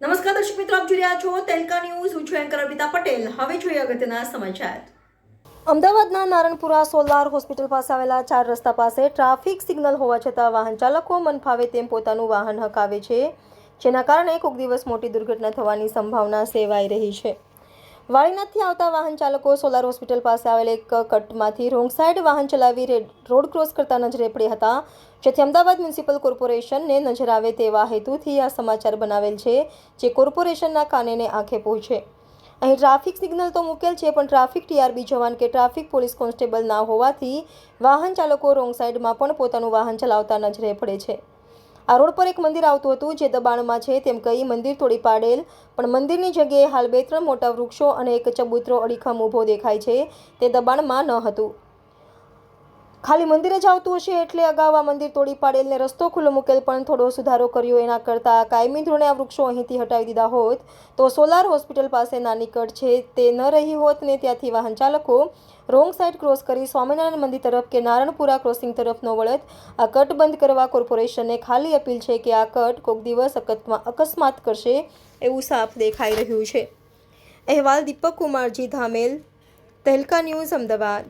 નમસ્કાર દર્શક મિત્રો, આપ જોઈ રહ્યા છો તેલકા ન્યૂઝ. હું છું એન્કર અર્પિતા પટેલ. હવે જોઈએ અગત્યના સમાચાર. અમદાવાદના નારણપુરા સોલાર હોસ્પિટલ પાસે આવેલા ચાર રસ્તા પાસે ટ્રાફિક સિગ્નલ હોવા છતાં વાહન ચાલકો મન ફાવે તેમ પોતાનું વાહન હકાવે છે, જેના કારણે કોઈક દિવસ મોટી દુર્ઘટના થવાની સંભાવના સેવાઈ રહી છે. વાળીનાથથી આવતા વાહન ચાલકો સોલાર હોસ્પિટલ પાસે આવેલ એક કટમાંથી રોંગ સાઈડ વાહન ચલાવી રેડ- રોડ ક્રોસ કરતા નજરે પડ્યા હતા. જેથી અમદાવાદ મ્યુનિસિપલ કોર્પોરેશનને નજર આવે તેવા હેતુથી આ સમાચાર બનાવેલ છે, જે કોર્પોરેશનના કાનેને આંખે પહોંચે. અહીં ટ્રાફિક સિગ્નલ તો મૂકેલ છે, પણ ટ્રાફિક ટીઆરબી જવાન કે ટ્રાફિક પોલીસ કોન્સ્ટેબલ ના હોવાથી વાહન ચાલકો રોંગ સાઈડમાં પણ પોતાનું વાહન ચલાવતા નજરે પડે છે. આ રોડ પર એક મંદિર આવતું હતું જે દબાણમાં છે, તેમ કહી મંદિર તોડી પાડેલ. પણ મંદિરની જગ્યાએ હાલ બે ત્રણ મોટા વૃક્ષો અને એક ચબૂતરો અડીખમ ઊભો દેખાય છે. તે દબાણમાં ન હતું. ખાલી મંદિરે જ આવતું હશે એટલે અગાઉ આ મંદિર તોડી પાડેલ ને રસ્તો ખુલ્લો મૂકેલ પણ થોડો સુધારો કર્યો એના કરતાં કાયમી ધોરણે આ વૃક્ષો અહીંથી હટાવી દીધા હોત. તો સોલાર હોસ્પિટલ પાસે નાની કટ છે તે ન રહી હોત ને ત્યાંથી વાહન ચાલકો રોંગ સાઈડ ક્રોસ કરી સ્વામિનારાયણ મંદિર તરફ કે નારણપુરા ક્રોસિંગ તરફ ન વળત આ કટ બંધ કરવા કોર્પોરેશનને ખાલી અપીલ છે કે આ કટ કોઈક દિવસ અકસ્માત કરશે એવું સાફ દેખાઈ રહ્યું છે. અહેવાલ દીપક કુમારજી ધામેલ, તહેલકા ન્યૂઝ અમદાવાદ.